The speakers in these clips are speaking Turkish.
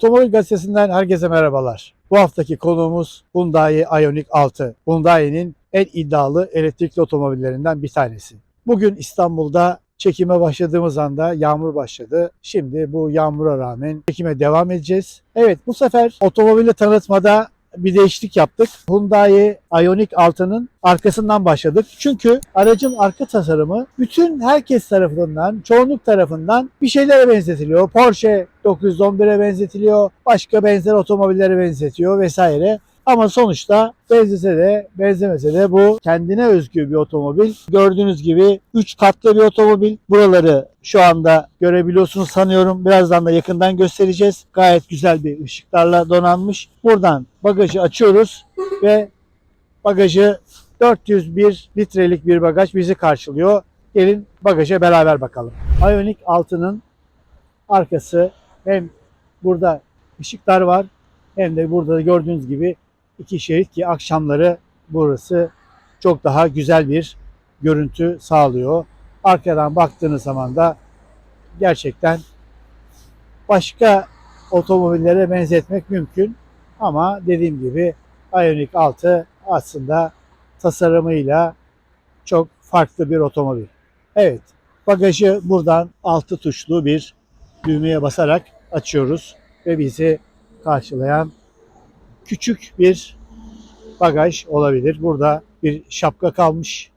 Otomobil Gazetesi'nden herkese merhabalar. Bu haftaki konuğumuz Hyundai Ioniq 6. Hyundai'nin en iddialı elektrikli otomobillerinden bir tanesi. Bugün İstanbul'da çekime başladığımız anda yağmur başladı. Şimdi bu yağmura rağmen çekime devam edeceğiz. Evet bu sefer otomobili tanıtmada bir değişiklik yaptık. Hyundai Ioniq 6'nın arkasından başladık. Çünkü aracın arka tasarımı bütün herkes tarafından, çoğunluk tarafından bir şeylere benzetiliyor. Porsche 911'e benzetiliyor, başka benzer otomobillere benzetiyor vesaire. Ama sonuçta benzese de benzemese de bu kendine özgü bir otomobil. Gördüğünüz gibi 3 katlı bir otomobil. Buraları şu anda görebiliyorsunuz sanıyorum. Birazdan da yakından göstereceğiz. Gayet güzel bir ışıklarla donanmış. Buradan bagajı açıyoruz ve bagajı 401 litrelik bir bagaj bizi karşılıyor. Gelin bagaja beraber bakalım. Ioniq 6'nın arkası hem burada ışıklar var hem de burada da gördüğünüz gibi iki şerit ki akşamları burası çok daha güzel bir görüntü sağlıyor. Arkadan baktığınız zaman da gerçekten başka otomobillere benzetmek mümkün. Ama dediğim gibi Ioniq 6 aslında tasarımıyla çok farklı bir otomobil. Evet, bagajı buradan altı tuşlu bir düğmeye basarak açıyoruz ve bizi karşılayan küçük bir bagaj olabilir. Burada bir şapka kalmış.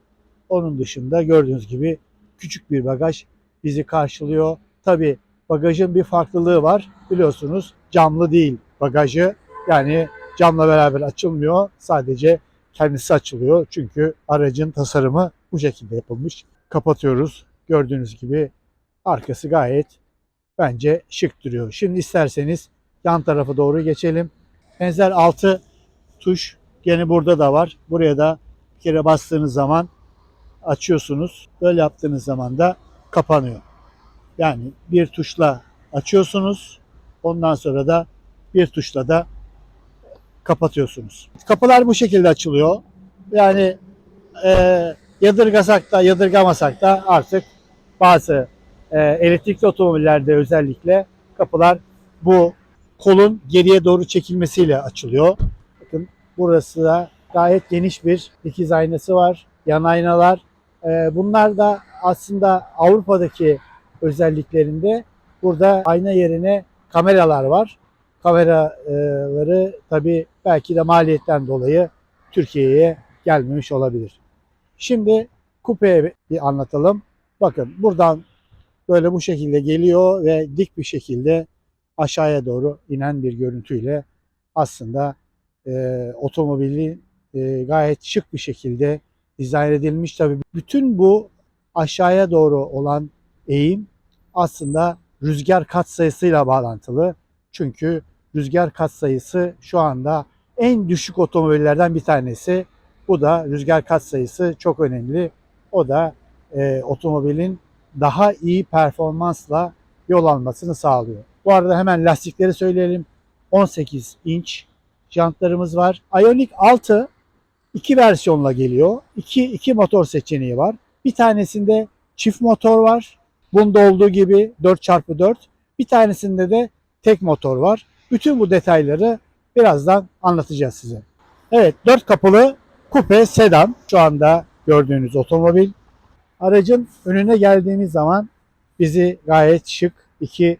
Onun dışında gördüğünüz gibi küçük bir bagaj bizi karşılıyor. Tabi bagajın bir farklılığı var. Biliyorsunuz camlı değil bagajı. Yani camla beraber açılmıyor. Sadece kendisi açılıyor. Çünkü aracın tasarımı bu şekilde yapılmış. Kapatıyoruz. Gördüğünüz gibi arkası gayet bence şık duruyor. Şimdi isterseniz yan tarafa doğru geçelim. Benzer 6 tuş gene burada da var. Buraya da bir kere bastığınız zaman açıyorsunuz. Böyle yaptığınız zaman da kapanıyor. Yani bir tuşla açıyorsunuz. Ondan sonra da bir tuşla da kapatıyorsunuz. Kapılar bu şekilde açılıyor. Yani e, yadırgasak da yadırgamasak da artık bazı e, elektrikli otomobillerde özellikle kapılar bu kolun geriye doğru çekilmesiyle açılıyor. Bakın burası da gayet geniş bir dikiz aynası var. Yan aynalar. Ee, bunlar da aslında Avrupa'daki özelliklerinde burada ayna yerine kameralar var. Kameraları tabii belki de maliyetten dolayı Türkiye'ye gelmemiş olabilir. Şimdi kupeye bir anlatalım. Bakın buradan böyle bu şekilde geliyor ve dik bir şekilde aşağıya doğru inen bir görüntüyle aslında e, otomobili e, gayet şık bir şekilde dizayn edilmiş. Tabii bütün bu aşağıya doğru olan eğim aslında rüzgar katsayısıyla bağlantılı. Çünkü rüzgar katsayısı şu anda en düşük otomobillerden bir tanesi. Bu da rüzgar katsayısı çok önemli. O da e, otomobilin daha iyi performansla yol almasını sağlıyor. Bu arada hemen lastikleri söyleyelim. 18 inç jantlarımız var. Ioniq 6 iki versiyonla geliyor. İki, iki motor seçeneği var. Bir tanesinde çift motor var. Bunda olduğu gibi 4x4. Bir tanesinde de tek motor var. Bütün bu detayları birazdan anlatacağız size. Evet, dört kapılı kupe sedan şu anda gördüğünüz otomobil. Aracın önüne geldiğimiz zaman bizi gayet şık iki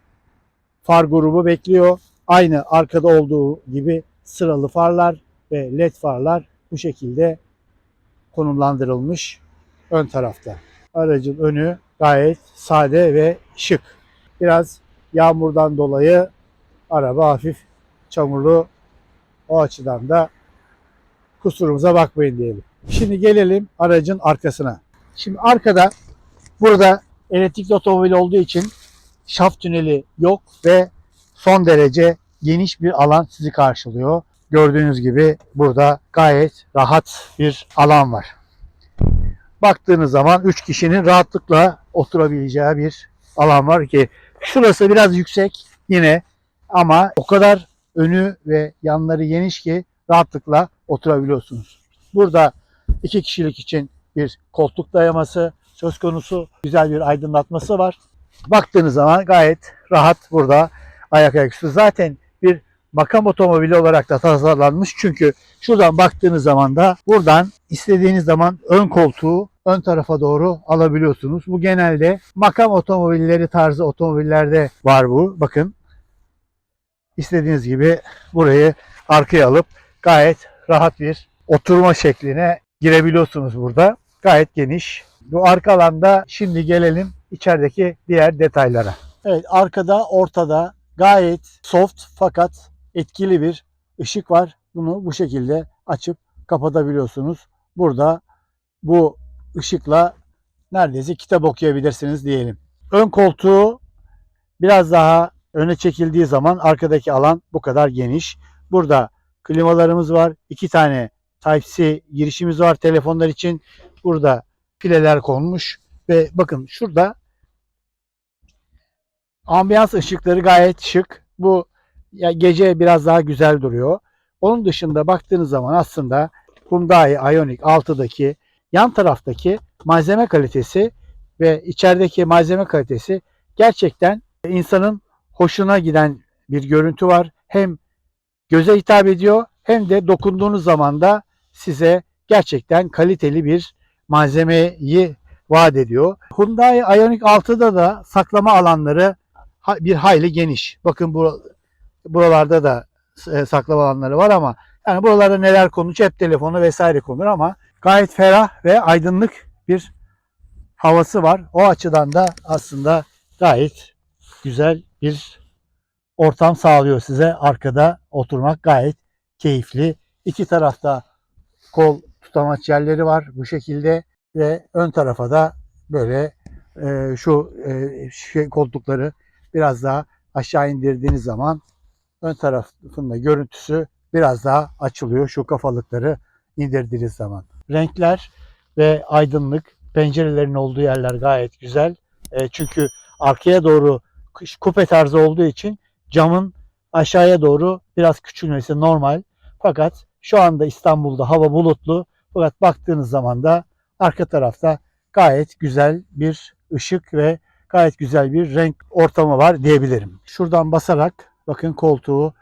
far grubu bekliyor. Aynı arkada olduğu gibi sıralı farlar ve led farlar bu şekilde konumlandırılmış ön tarafta. Aracın önü gayet sade ve şık. Biraz yağmurdan dolayı araba hafif çamurlu. O açıdan da kusurumuza bakmayın diyelim. Şimdi gelelim aracın arkasına. Şimdi arkada burada elektrikli otomobil olduğu için şaft tüneli yok ve son derece geniş bir alan sizi karşılıyor. Gördüğünüz gibi burada gayet rahat bir alan var. Baktığınız zaman 3 kişinin rahatlıkla oturabileceği bir alan var ki şurası biraz yüksek yine ama o kadar önü ve yanları geniş ki rahatlıkla oturabiliyorsunuz. Burada iki kişilik için bir koltuk dayaması söz konusu. Güzel bir aydınlatması var. Baktığınız zaman gayet rahat burada ayak ayaküstü. Zaten bir makam otomobili olarak da tasarlanmış. Çünkü şuradan baktığınız zaman da buradan istediğiniz zaman ön koltuğu ön tarafa doğru alabiliyorsunuz. Bu genelde makam otomobilleri tarzı otomobillerde var bu. Bakın istediğiniz gibi burayı arkaya alıp gayet rahat bir oturma şekline girebiliyorsunuz burada. Gayet geniş. Bu arka alanda şimdi gelelim içerideki diğer detaylara. Evet arkada ortada gayet soft fakat etkili bir ışık var. Bunu bu şekilde açıp kapatabiliyorsunuz. Burada bu ışıkla neredeyse kitap okuyabilirsiniz diyelim. Ön koltuğu biraz daha öne çekildiği zaman arkadaki alan bu kadar geniş. Burada klimalarımız var. iki tane Type-C girişimiz var telefonlar için. Burada pileler konmuş ve bakın şurada ambiyans ışıkları gayet şık. Bu ya gece biraz daha güzel duruyor. Onun dışında baktığınız zaman aslında Hyundai Ioniq 6'daki yan taraftaki malzeme kalitesi ve içerideki malzeme kalitesi gerçekten insanın hoşuna giden bir görüntü var. Hem göze hitap ediyor hem de dokunduğunuz zaman da size gerçekten kaliteli bir malzemeyi vaat ediyor. Hyundai Ioniq 6'da da saklama alanları bir hayli geniş. Bakın bu buralarda da e, saklama alanları var ama yani buralarda neler konur, cep telefonu vesaire konur ama gayet ferah ve aydınlık bir havası var. O açıdan da aslında gayet güzel bir ortam sağlıyor size. Arkada oturmak gayet keyifli. İki tarafta kol tutamaç yerleri var bu şekilde ve ön tarafa da böyle e, şu e, şey, koltukları biraz daha aşağı indirdiğiniz zaman ön tarafın da görüntüsü biraz daha açılıyor şu kafalıkları indirdiğiniz zaman. Renkler ve aydınlık pencerelerin olduğu yerler gayet güzel. E, çünkü arkaya doğru kupe tarzı olduğu için camın aşağıya doğru biraz küçülmesi normal. Fakat şu anda İstanbul'da hava bulutlu. Fakat baktığınız zaman da arka tarafta gayet güzel bir ışık ve gayet güzel bir renk ortamı var diyebilirim. Şuradan basarak bakın koltuğu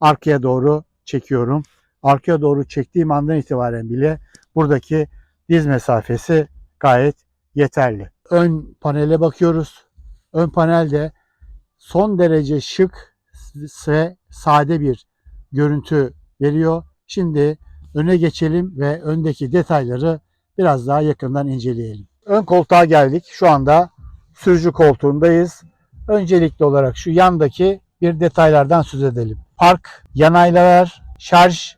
arkaya doğru çekiyorum. Arkaya doğru çektiğim andan itibaren bile buradaki diz mesafesi gayet yeterli. Ön panele bakıyoruz. Ön panelde son derece şık ve sade bir görüntü veriyor. Şimdi öne geçelim ve öndeki detayları biraz daha yakından inceleyelim. Ön koltuğa geldik. Şu anda sürücü koltuğundayız. Öncelikli olarak şu yandaki bir detaylardan söz edelim. Park, yanaylar, şarj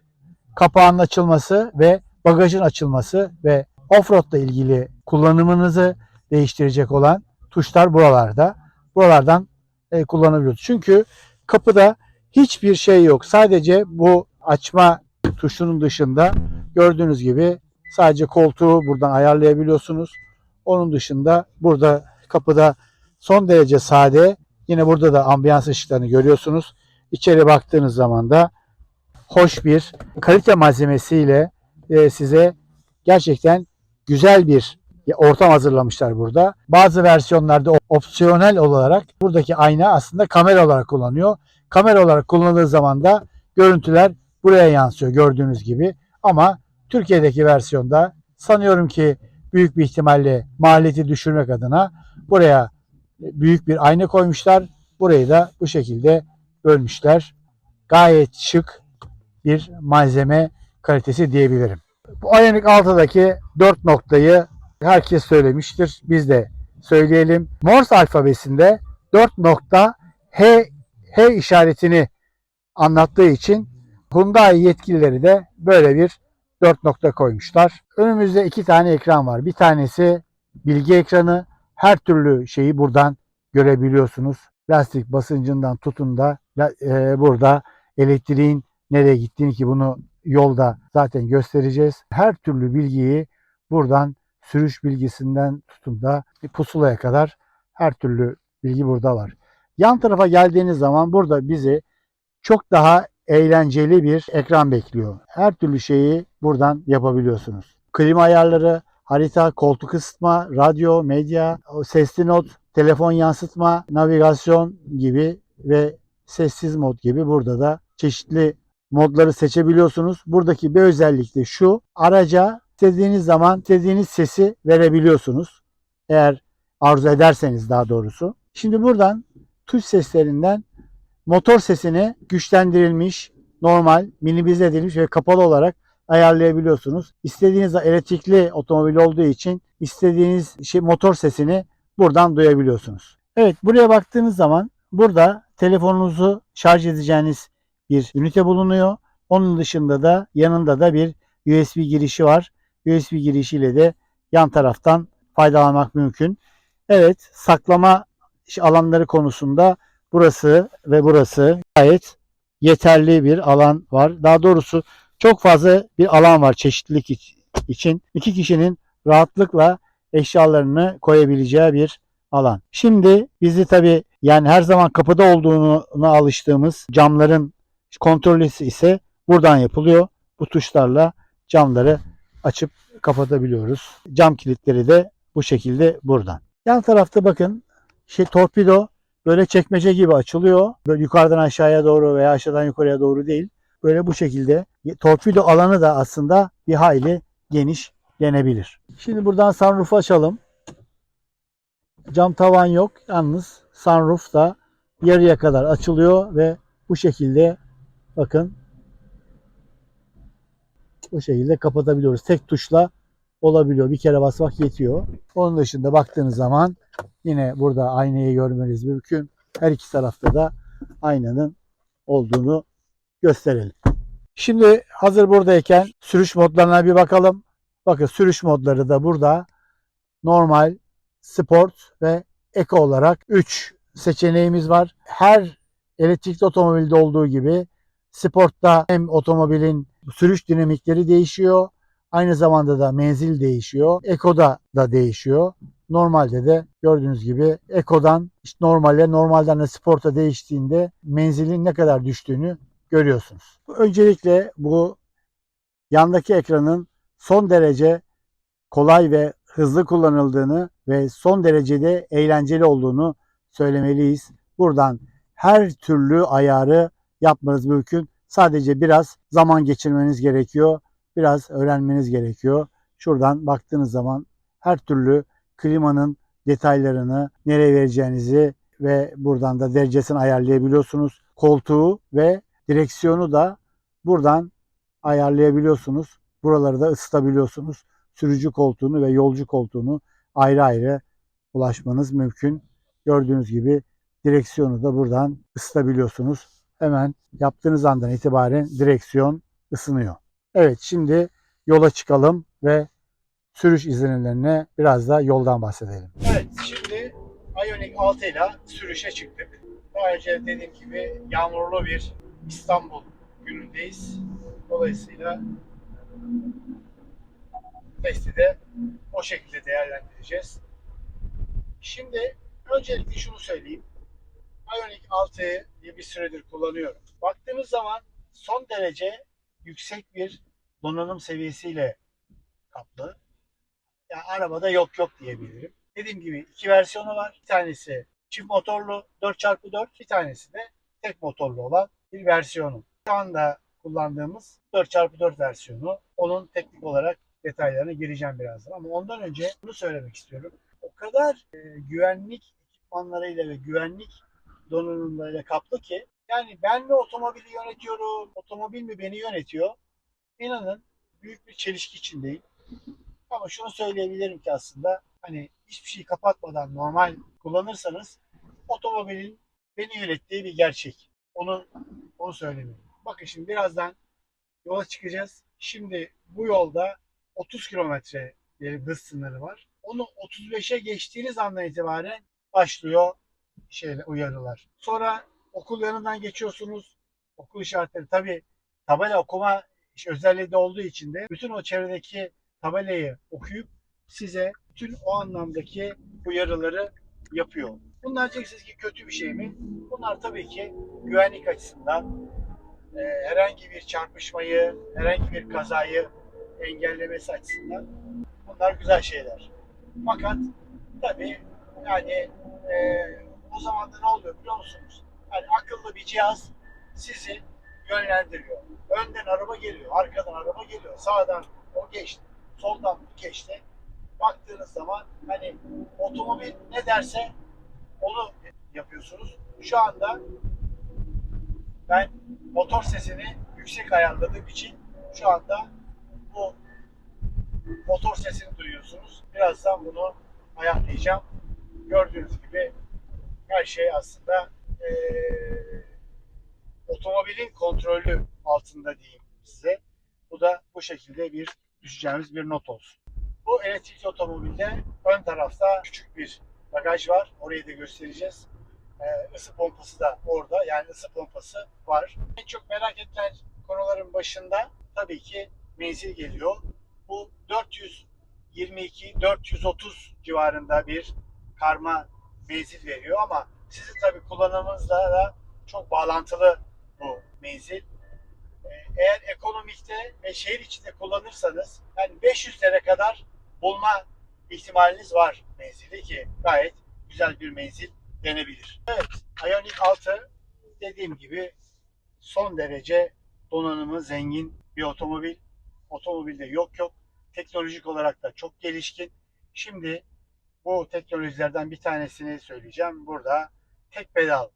kapağının açılması ve bagajın açılması ve offroad ile ilgili kullanımınızı değiştirecek olan tuşlar buralarda. Buralardan e, kullanabiliyoruz. Çünkü kapıda hiçbir şey yok. Sadece bu açma tuşunun dışında gördüğünüz gibi sadece koltuğu buradan ayarlayabiliyorsunuz. Onun dışında burada kapıda son derece sade. Yine burada da ambiyans ışıklarını görüyorsunuz. İçeri baktığınız zaman da hoş bir kalite malzemesiyle e, size gerçekten güzel bir ortam hazırlamışlar burada. Bazı versiyonlarda opsiyonel olarak buradaki ayna aslında kamera olarak kullanıyor. Kamera olarak kullanıldığı zaman da görüntüler buraya yansıyor gördüğünüz gibi. Ama Türkiye'deki versiyonda sanıyorum ki büyük bir ihtimalle maliyeti düşürmek adına buraya büyük bir ayna koymuşlar. Burayı da bu şekilde bölmüşler. Gayet şık bir malzeme kalitesi diyebilirim. Bu Ioniq 6'daki 4 noktayı herkes söylemiştir. Biz de söyleyelim. Morse alfabesinde 4 nokta H, H işaretini anlattığı için Hyundai yetkilileri de böyle bir 4 nokta koymuşlar. Önümüzde iki tane ekran var. Bir tanesi bilgi ekranı. Her türlü şeyi buradan görebiliyorsunuz. Lastik basıncından tutun da e, burada elektriğin nereye gittiğini ki bunu yolda zaten göstereceğiz. Her türlü bilgiyi buradan sürüş bilgisinden tutun da pusulaya kadar her türlü bilgi burada var. Yan tarafa geldiğiniz zaman burada bizi çok daha eğlenceli bir ekran bekliyor. Her türlü şeyi buradan yapabiliyorsunuz. Klima ayarları, harita, koltuk ısıtma, radyo, medya, sesli not, telefon yansıtma, navigasyon gibi ve sessiz mod gibi burada da çeşitli modları seçebiliyorsunuz. Buradaki bir özellik de şu. Araca istediğiniz zaman istediğiniz sesi verebiliyorsunuz. Eğer arzu ederseniz daha doğrusu. Şimdi buradan tuş seslerinden motor sesini güçlendirilmiş, normal, minimize edilmiş ve kapalı olarak ayarlayabiliyorsunuz. İstediğiniz elektrikli otomobil olduğu için istediğiniz şey motor sesini buradan duyabiliyorsunuz. Evet buraya baktığınız zaman burada telefonunuzu şarj edeceğiniz bir ünite bulunuyor. Onun dışında da yanında da bir USB girişi var. USB girişiyle de yan taraftan faydalanmak mümkün. Evet saklama alanları konusunda burası ve burası gayet yeterli bir alan var. Daha doğrusu çok fazla bir alan var çeşitlilik iç- için. İki kişinin rahatlıkla eşyalarını koyabileceği bir alan. Şimdi bizi tabi yani her zaman kapıda olduğunu alıştığımız camların kontrolü ise buradan yapılıyor. Bu tuşlarla camları açıp kapatabiliyoruz. Cam kilitleri de bu şekilde buradan. Yan tarafta bakın şey torpido böyle çekmece gibi açılıyor. Böyle yukarıdan aşağıya doğru veya aşağıdan yukarıya doğru değil. Böyle bu şekilde torpido alanı da aslında bir hayli geniş denebilir. Şimdi buradan sunroof'u açalım. Cam tavan yok. Yalnız sunroof da yarıya kadar açılıyor ve bu şekilde bakın bu şekilde kapatabiliyoruz. Tek tuşla olabiliyor. Bir kere basmak yetiyor. Onun dışında baktığınız zaman yine burada aynayı görmeniz mümkün. Her iki tarafta da aynanın olduğunu gösterelim. Şimdi hazır buradayken sürüş modlarına bir bakalım. Bakın sürüş modları da burada. Normal, sport ve eko olarak 3 seçeneğimiz var. Her elektrikli otomobilde olduğu gibi sportta hem otomobilin sürüş dinamikleri değişiyor. Aynı zamanda da menzil değişiyor. Eko'da da değişiyor. Normalde de gördüğünüz gibi Eko'dan işte normale, normalden de sporta değiştiğinde menzilin ne kadar düştüğünü görüyorsunuz. Öncelikle bu yandaki ekranın son derece kolay ve hızlı kullanıldığını ve son derecede eğlenceli olduğunu söylemeliyiz. Buradan her türlü ayarı yapmanız mümkün. Sadece biraz zaman geçirmeniz gerekiyor. Biraz öğrenmeniz gerekiyor. Şuradan baktığınız zaman her türlü klimanın detaylarını, nereye vereceğinizi ve buradan da derecesini ayarlayabiliyorsunuz. Koltuğu ve direksiyonu da buradan ayarlayabiliyorsunuz. Buraları da ısıtabiliyorsunuz. Sürücü koltuğunu ve yolcu koltuğunu ayrı ayrı ulaşmanız mümkün. Gördüğünüz gibi direksiyonu da buradan ısıtabiliyorsunuz. Hemen yaptığınız andan itibaren direksiyon ısınıyor. Evet şimdi yola çıkalım ve sürüş izlenimlerine biraz da yoldan bahsedelim. Evet şimdi Ioniq 6 ile sürüşe çıktık. Daha önce dediğim gibi yağmurlu bir İstanbul günündeyiz. Dolayısıyla testi de o şekilde değerlendireceğiz. Şimdi öncelikle şunu söyleyeyim. Ioniq 6'yı bir süredir kullanıyorum. Baktığınız zaman son derece yüksek bir donanım seviyesiyle kaplı. Yani arabada yok yok diyebilirim. Dediğim gibi iki versiyonu var. Bir tanesi çift motorlu 4x4, bir tanesi de tek motorlu olan bir versiyonu. Şu anda kullandığımız 4x4 versiyonu. Onun teknik olarak detaylarına gireceğim birazdan. Ama ondan önce bunu söylemek istiyorum. O kadar e, güvenlik ekipmanlarıyla ve güvenlik donanımlarıyla kaplı ki yani ben mi otomobili yönetiyorum, otomobil mi beni yönetiyor? İnanın büyük bir çelişki içindeyim. Ama şunu söyleyebilirim ki aslında hani hiçbir şeyi kapatmadan normal kullanırsanız otomobilin beni yönettiği bir gerçek. Onu onu söylemiyorum. Bakın şimdi birazdan yola çıkacağız. Şimdi bu yolda 30 kilometre bir hız sınırı var. Onu 35'e geçtiğiniz andan itibaren başlıyor şeyle uyarılar. Sonra okul yanından geçiyorsunuz. Okul işaretleri tabi tabela okuma özelliği de olduğu için de bütün o çevredeki tabelayı okuyup size bütün o anlamdaki uyarıları yapıyor. Bunlar diyeceksiniz ki kötü bir şey mi? Bunlar tabii ki güvenlik açısından e, herhangi bir çarpışmayı, herhangi bir kazayı engellemesi açısından bunlar güzel şeyler. Fakat tabii yani e, o zaman da ne oluyor biliyor musunuz? Yani akıllı bir cihaz sizi yönlendiriyor. Önden araba geliyor, arkadan araba geliyor, sağdan o geçti, soldan bu geçti. Baktığınız zaman hani otomobil ne derse onu yapıyorsunuz. Şu anda ben motor sesini yüksek ayarladığım için şu anda bu motor sesini duyuyorsunuz. Birazdan bunu ayarlayacağım. Gördüğünüz gibi her şey aslında eee, otomobilin kontrolü altında diyeyim size. Bu da bu şekilde bir düşeceğimiz bir not olsun. Bu elektrikli otomobilde ön tarafta küçük bir bagaj var. Orayı da göstereceğiz. Ee, ısı pompası da orada. Yani ısı pompası var. En çok merak edilen konuların başında tabii ki menzil geliyor. Bu 422-430 civarında bir karma menzil veriyor ama sizin tabii kullanımınızla da çok bağlantılı bu menzil. Ee, Eğer ekonomikte ve şehir içinde kullanırsanız yani 500 lira kadar bulma ihtimaliniz var menzili ki gayet güzel bir menzil denebilir. Evet, Ioniq 6 dediğim gibi son derece donanımı zengin bir otomobil. Otomobilde yok yok. Teknolojik olarak da çok gelişkin. Şimdi bu teknolojilerden bir tanesini söyleyeceğim. Burada tek pedal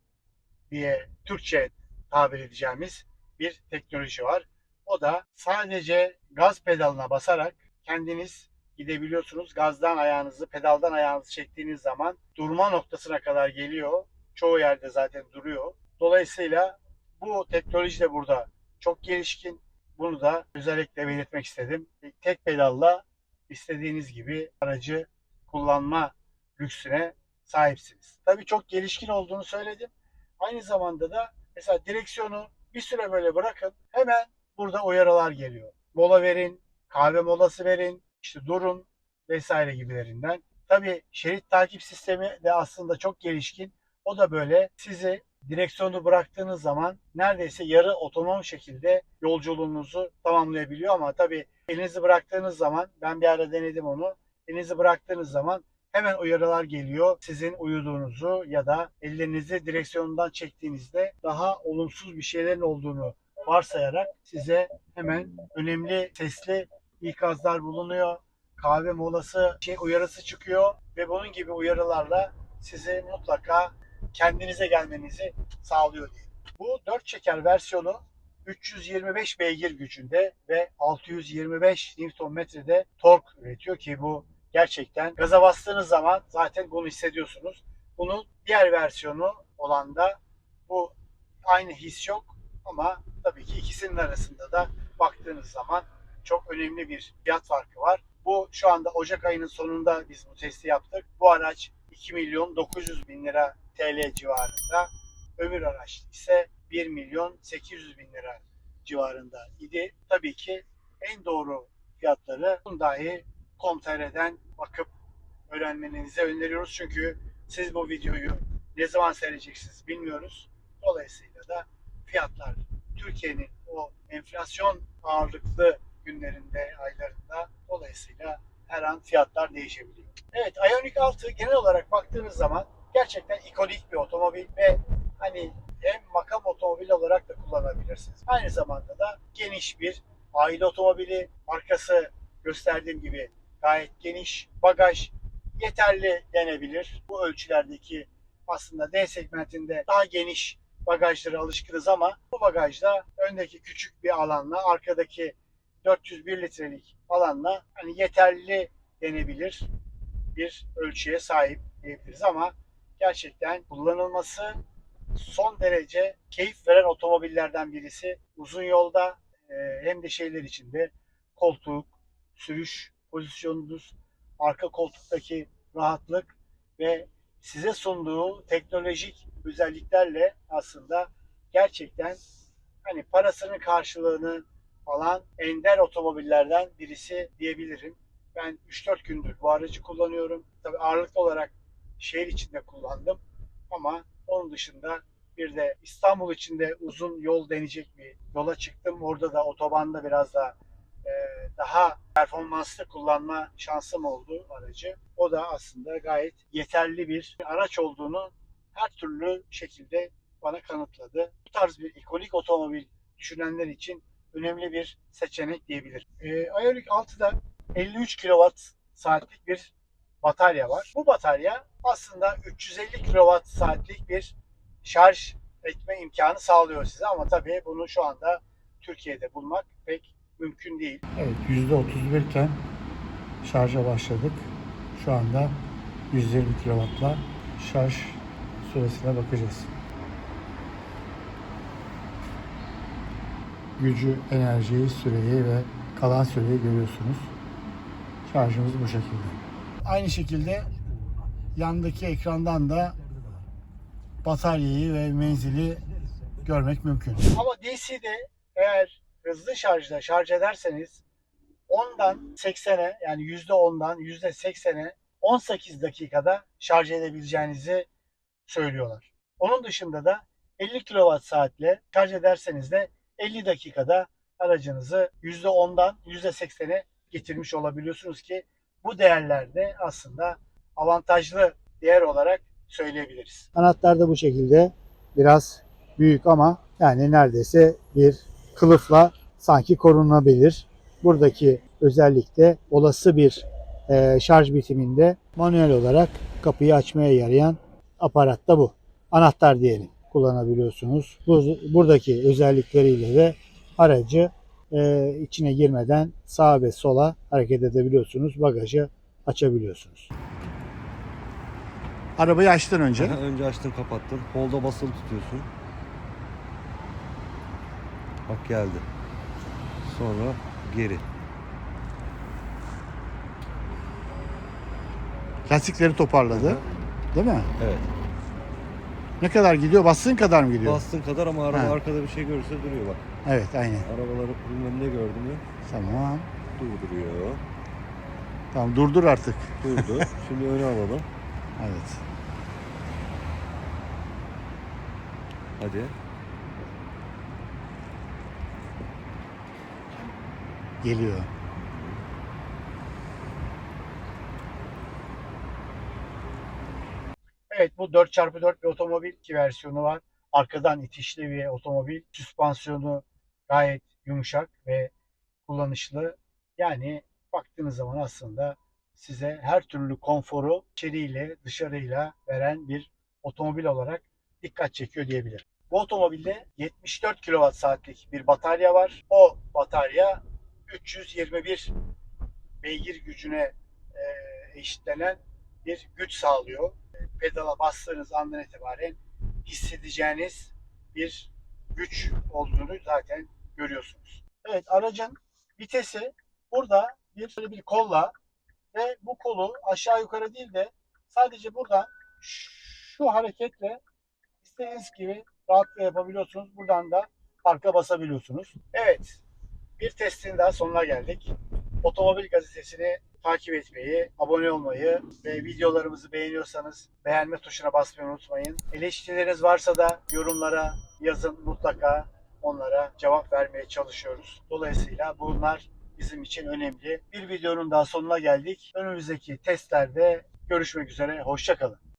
diye Türkçe tabir edeceğimiz bir teknoloji var. O da sadece gaz pedalına basarak kendiniz gidebiliyorsunuz. Gazdan ayağınızı, pedaldan ayağınızı çektiğiniz zaman durma noktasına kadar geliyor. Çoğu yerde zaten duruyor. Dolayısıyla bu teknoloji de burada çok gelişkin. Bunu da özellikle belirtmek istedim. Tek pedalla istediğiniz gibi aracı kullanma lüksüne sahipsiniz. Tabii çok gelişkin olduğunu söyledim. Aynı zamanda da mesela direksiyonu bir süre böyle bırakın. Hemen burada uyarılar geliyor. Mola verin, kahve molası verin, işte durun vesaire gibilerinden. Tabii şerit takip sistemi de aslında çok gelişkin. O da böyle sizi direksiyonu bıraktığınız zaman neredeyse yarı otonom şekilde yolculuğunuzu tamamlayabiliyor ama tabii elinizi bıraktığınız zaman ben bir ara denedim onu. Elinizi bıraktığınız zaman hemen uyarılar geliyor. Sizin uyuduğunuzu ya da ellerinizi direksiyondan çektiğinizde daha olumsuz bir şeylerin olduğunu varsayarak size hemen önemli sesli ikazlar bulunuyor. Kahve molası şey uyarısı çıkıyor ve bunun gibi uyarılarla sizi mutlaka kendinize gelmenizi sağlıyor diye. Bu 4 çeker versiyonu 325 beygir gücünde ve 625 Nm'de tork üretiyor ki bu gerçekten gaza bastığınız zaman zaten bunu hissediyorsunuz. Bunun diğer versiyonu olan da bu aynı his yok ama tabii ki ikisinin arasında da baktığınız zaman çok önemli bir fiyat farkı var. Bu şu anda Ocak ayının sonunda biz bu testi yaptık. Bu araç 2 milyon 900 bin lira TL civarında. Öbür araç ise 1 milyon 800 bin lira civarında idi. Tabii ki en doğru fiyatları Hyundai Com.tr'den bakıp öğrenmenizi öneriyoruz. Çünkü siz bu videoyu ne zaman seyredeceksiniz bilmiyoruz. Dolayısıyla da fiyatlar Türkiye'nin o enflasyon ağırlıklı günlerinde, aylarında dolayısıyla her an fiyatlar değişebiliyor. Evet, Ioniq 6 genel olarak baktığınız zaman gerçekten ikonik bir otomobil ve hani hem makam otomobili olarak da kullanabilirsiniz. Aynı zamanda da geniş bir aile otomobili. Arkası gösterdiğim gibi gayet geniş. Bagaj yeterli denebilir. Bu ölçülerdeki aslında D segmentinde daha geniş bagajlara alışkınız ama bu bagajda öndeki küçük bir alanla arkadaki 401 litrelik alanla hani yeterli denebilir bir ölçüye sahip diyebiliriz ama gerçekten kullanılması son derece keyif veren otomobillerden birisi. Uzun yolda hem de şeyler içinde koltuk, sürüş pozisyonunuz, arka koltuktaki rahatlık ve size sunduğu teknolojik özelliklerle aslında gerçekten hani parasının karşılığını alan ender otomobillerden birisi diyebilirim. Ben 3-4 gündür bu aracı kullanıyorum. Tabii ağırlıklı olarak şehir içinde kullandım ama onun dışında bir de İstanbul içinde uzun yol deneyecek bir yola çıktım. Orada da otobanda biraz da daha performanslı kullanma şansım oldu aracı. O da aslında gayet yeterli bir araç olduğunu her türlü şekilde bana kanıtladı. Bu tarz bir ikonik otomobil düşünenler için önemli bir seçenek diyebilirim. Ee, Ioniq 6'da 53 kWh saatlik bir batarya var. Bu batarya aslında 350 kWh saatlik bir şarj etme imkanı sağlıyor size ama tabii bunu şu anda Türkiye'de bulmak pek mümkün değil. Evet %31 iken şarja başladık. Şu anda 120 kW'la şarj süresine bakacağız. Gücü, enerjiyi, süreyi ve kalan süreyi görüyorsunuz. Şarjımız bu şekilde. Aynı şekilde yandaki ekrandan da bataryayı ve menzili görmek mümkün. Ama DC'de eğer hızlı şarjda şarj ederseniz 10'dan 80'e yani %10'dan %80'e 18 dakikada şarj edebileceğinizi söylüyorlar. Onun dışında da 50 kWh saatle şarj ederseniz de 50 dakikada aracınızı %10'dan %80'e getirmiş olabiliyorsunuz ki bu değerlerde aslında avantajlı değer olarak söyleyebiliriz. Anahtar da bu şekilde biraz büyük ama yani neredeyse bir kılıfla sanki korunabilir. Buradaki özellik de olası bir e, şarj bitiminde manuel olarak kapıyı açmaya yarayan aparat da bu. Anahtar diyelim kullanabiliyorsunuz. Bu, buradaki özellikleriyle de aracı e, içine girmeden sağa ve sola hareket edebiliyorsunuz. Bagajı açabiliyorsunuz. Arabayı açtın önce. Önce açtın kapattın. Holda basılı tutuyorsun. Bak geldi. Sonra geri. Lastikleri toparladı. Aha, Değil mi? Evet. Ne kadar gidiyor? Bastığın kadar mı gidiyor? Bastığın kadar ama araba Ha. arkada bir şey görürse duruyor bak. Evet aynen. Arabaları bilmem ne gördün mü Tamam. durduruyor. Tamam durdur artık. Durdu. Şimdi öne alalım. Evet. Hadi. Geliyor. Evet bu 4x4 bir otomobil ki versiyonu var. Arkadan itişli bir otomobil. Süspansiyonu gayet yumuşak ve kullanışlı. Yani baktığınız zaman aslında size her türlü konforu içeriyle dışarıyla veren bir otomobil olarak dikkat çekiyor diyebilirim. Bu otomobilde 74 kWh saatlik bir batarya var. O batarya 321 beygir gücüne e, eşitlenen bir güç sağlıyor. E, Pedala bastığınız andan itibaren hissedeceğiniz bir güç olduğunu zaten görüyorsunuz. Evet aracın vitesi burada bir bir kolla ve bu kolu aşağı yukarı değil de sadece burada şu hareketle istediğiniz gibi rahatlıkla yapabiliyorsunuz. Buradan da parka basabiliyorsunuz. Evet bir testin daha sonuna geldik. Otomobil gazetesini takip etmeyi, abone olmayı ve videolarımızı beğeniyorsanız beğenme tuşuna basmayı unutmayın. Eleştirileriniz varsa da yorumlara yazın mutlaka onlara cevap vermeye çalışıyoruz. Dolayısıyla bunlar bizim için önemli. Bir videonun daha sonuna geldik. Önümüzdeki testlerde görüşmek üzere. Hoşçakalın.